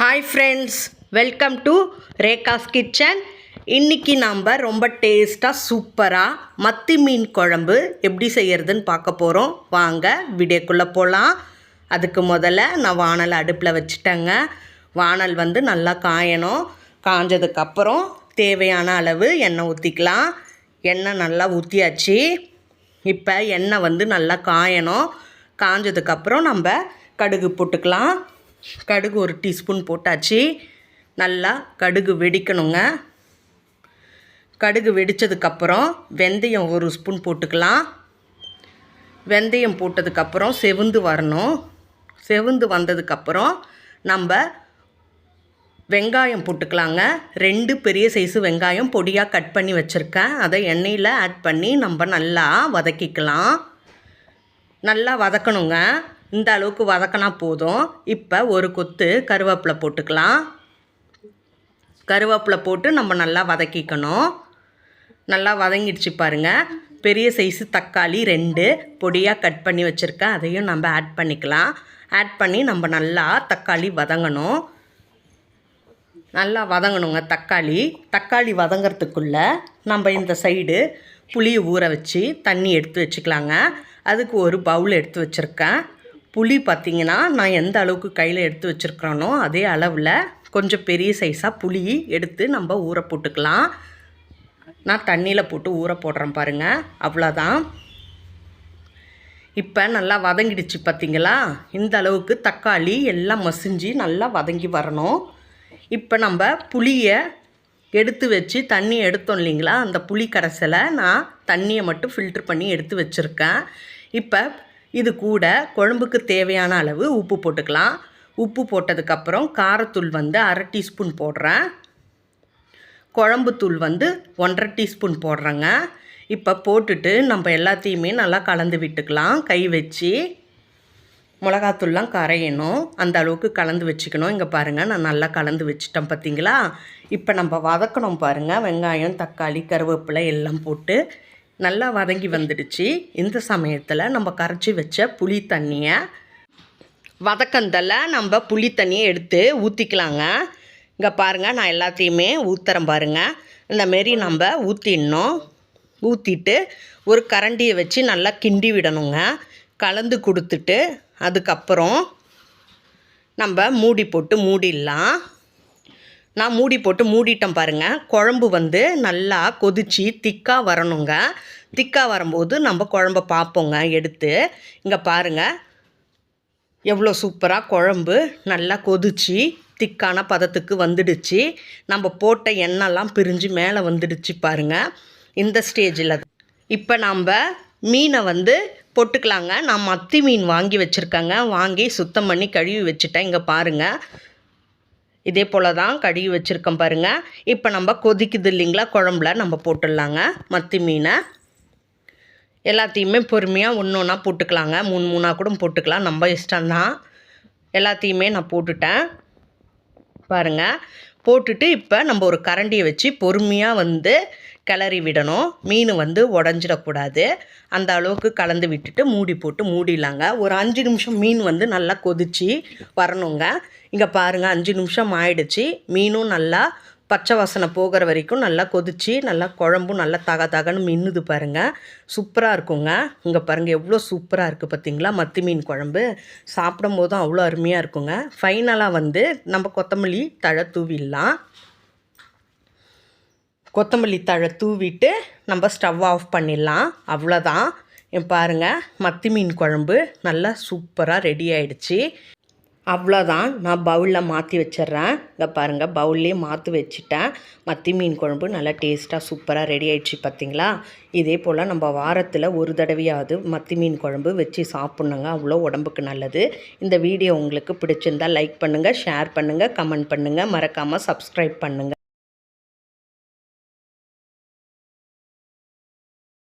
Hi friends welcome to Rekha's kitchen இன்னைக்கு நாம் ரொம்ப டேஸ்ட்டாக சூப்பராக மத்தி மீன் குழம்பு எப்படி செய்கிறதுன்னு பார்க்க போகிறோம் வாங்க வீடியோக்குள்ளே போகலாம் அதுக்கு முதல்ல நான் வானல் அடுப்பில் வச்சுட்டேங்க. வானல் வந்து நல்லா காயணும். காஞ்சதுக்கப்புறம் தேவையான அளவு எண்ணெய் ஊற்றிக்கலாம் எண்ணெய் நல்லா ஊற்றியாச்சு இப்போ எண்ணெய் வந்து நல்லா காயணும். காஞ்சதுக்கப்புறம் நம்ம கடுகு போட்டுக்கலாம். கடுகு ஒரு டீஸ்பூன் போட்டாச்சு. நல்லா கடுகு வெடிக்கணுங்க. கடுகு வெடித்ததுக்கப்புறம் வெந்தயம் ஒரு ஸ்பூன் போட்டுக்கலாம். வெந்தயம் போட்டதுக்கப்புறம் செவுந்து வரணும். செவுந்து வந்ததுக்கப்புறம் நம்ம வெங்காயம் போட்டுக்கலாங்க. ரெண்டு பெரிய சைஸு வெங்காயம் பொடியாக கட் பண்ணி வச்சுருக்கேன். அதை எண்ணெயில் ஆட் பண்ணி நம்ம நல்லா வதக்கிக்கலாம். நல்லா வதக்கணுங்க. இந்த அளவுக்கு வதக்கினா போதும். இப்போ ஒரு கொத்து கருவேப்பிலை போட்டுக்கலாம். கருவேப்பிலை போட்டு நம்ம நல்லா வதக்கிக்கணும். நல்லா வதங்கிடுச்சு பாருங்கள் பெரிய சைஸு தக்காளி ரெண்டு. பொடியாக கட் பண்ணி வச்சுருக்கேன் அதையும் நம்ம ஆட் பண்ணிக்கலாம். ஆட் பண்ணி நம்ம நல்லா தக்காளி வதங்கணும். நல்லா வதங்கணுங்க தக்காளி. தக்காளி வதங்கிறதுக்குள்ளே நம்ம இந்த சைடு புளியை ஊற வச்சு தண்ணி எடுத்து வச்சுக்கலாங்க. அதுக்கு ஒரு பவுல் எடுத்து வச்சுருக்கேன். புளி பார்த்திங்கன்னா நான் எந்த அளவுக்கு கையில் எடுத்து வச்சுருக்கிறேனோ அதே அளவில் கொஞ்சம் பெரிய சைஸாக புளி எடுத்து நம்ம ஊற போட்டுக்கலாம். நான் தண்ணியில் போட்டு ஊற போடுறேன் பாருங்கள் அவ்வளோதான் இப்போ நல்லா வதங்கிடுச்சு பார்த்தீங்களா? இந்த அளவுக்கு தக்காளி எல்லாம் மசிஞ்சு நல்லா வதங்கி வரணும். இப்போ நம்ம புளியை எடுத்து வச்சு தண்ணி எடுத்தோம் இல்லைங்களா? அந்த புளி கரைசலை நான் தண்ணியை மட்டும் ஃபில்ட்ரு பண்ணி எடுத்து வச்சுருக்கேன். இப்போ இது கூட குழம்புக்கு தேவையான அளவு உப்பு போட்டுக்கலாம். உப்பு போட்டதுக்கப்புறம் காரத்தூள் வந்து அரை டீஸ்பூன் போடுறேன். குழம்புத்தூள் வந்து ஒன்றரை டீஸ்பூன் போடுறேங்க. இப்போ போட்டுட்டு நம்ம எல்லாத்தையுமே நல்லா கலந்து விட்டுக்கலாம். கை வச்சு மிளகாத்தூள்லாம் கரையணும். அந்த அளவுக்கு கலந்து வச்சுக்கணும். இங்கே பாருங்கள் நான் நல்லா கலந்து வச்சுட்டேன் பார்த்தீங்களா இப்போ நம்ம வதக்கணும் பாருங்கள் வெங்காயம் தக்காளி கருவேப்பிலை எல்லாம் போட்டு நல்லா வதங்கி வந்துடுச்சு. இந்த சமயத்தில் நம்ம கரைச்சி வச்ச புளி தண்ணியை வதக்கந்தல நம்ம புளி தண்ணியை எடுத்து ஊற்றிக்கலாங்க இங்கே பாருங்கள் நான் எல்லாத்தையுமே ஊற்றுறேன் பாருங்கள் இந்தமாரி நம்ம ஊற்றிடணும் ஊற்றிட்டு ஒரு கரண்டியை வச்சு நல்லா கிண்டி விடணுங்க. கலந்து கொடுத்துட்டு அதுக்கப்புறம் நம்ம மூடி போட்டு மூடிடலாம். நான் மூடி போட்டு மூடிட்டேன் பாருங்கள் குழம்பு வந்து நல்லா கொதித்து திக்காக வரணுங்க. திக்காக வரும்போது நம்ம குழம்ப பார்ப்போங்க எடுத்து. இங்கே பாருங்கள் எவ்வளோ சூப்பராக குழம்பு நல்லா கொதிச்சு திக்கான பதத்துக்கு வந்துடுச்சு. நம்ம போட்ட எண்ணெய்லாம் பிரிஞ்சு மேலே வந்துடுச்சு பாருங்கள் இந்த ஸ்டேஜில். இப்போ நாம் மீனை வந்து பொட்டுக்கலாங்க. நான் மத்தி மீன் வாங்கி வச்சுருக்கேங்க. வாங்கி சுத்தம் பண்ணி கழுவி வச்சுட்டேன். இங்கே பாருங்கள் இதே போல் தான் கழுவி வச்சுருக்கோம் பாருங்கள் இப்போ நம்ம கொதிக்குது இல்லைங்களா குழம்புல நம்ம போட்டுடலாங்க. மத்தி மீனை. எல்லாத்தையுமே பொறுமையாக ஒன்று ஒன்றா போட்டுக்கலாங்க. மூணு மூணாக கூட போட்டுக்கலாம். நம்ம இஷ்டம்தான். எல்லாத்தையுமே நான் போட்டுட்டேன். பாருங்கள் போட்டுட்டு இப்போ நம்ம ஒரு கரண்டியை வச்சு பொறுமையாக வந்து கிளறி விடணும். மீன் வந்து உடஞ்சிடக்கூடாது. அந்த அளவுக்கு கலந்து விட்டுட்டு மூடி போட்டு மூடிடலாங்க. ஒரு அஞ்சு நிமிஷம் மீன் வந்து நல்லா கொதிச்சு வரணுங்க. இங்கே பாருங்கள் அஞ்சு நிமிஷம் ஆயிடுச்சு. மீனும் நல்லா பச்சை வாசனை போகிற வரைக்கும் நல்லா கொதிச்சு நல்லா குழம்பும் நல்லா தக தகன்னு மின்னுது பாருங்கள் சூப்பராக இருக்குங்க. இங்கே பாருங்கள் எவ்வளோ சூப்பராக இருக்குது பார்த்தீங்களா மத்தி மீன் குழம்பு. சாப்பிடும் போதும் அவ்வளோ அருமையாக இருக்குங்க ஃபைனலாக வந்து நம்ம கொத்தமல்லி தழை தூவிடலாம். கொத்தமல்லி தழை தூவிட்டு நம்ம ஸ்டவ் ஆஃப் பண்ணிடலாம். அவ்வளோதான் பாருங்கள் மத்தி மீன் குழம்பு நல்லா சூப்பராக ரெடி ஆயிடுச்சு. அவ்வளோதான் நான் பவுலில் மாற்றி வச்சிட்றேன். இங்கே பாருங்கள் பவுல்லே மாற்றி வச்சுட்டேன். மத்தி மீன் குழம்பு நல்லா டேஸ்ட்டாக சூப்பராக ரெடி ஆயிடுச்சு பார்த்தீங்களா இதே போல் நம்ம வாரத்தில் ஒரு தடவையாவது மத்தி மீன் குழம்பு வச்சு சாப்பிட்ணுங்க. அவ்வளோ உடம்புக்கு நல்லது. இந்த வீடியோ உங்களுக்கு பிடிச்சிருந்தால் லைக் பண்ணுங்கள் ஷேர் பண்ணுங்கள் கமெண்ட் பண்ணுங்கள் மறக்காமல் சப்ஸ்கிரைப் பண்ணுங்கள்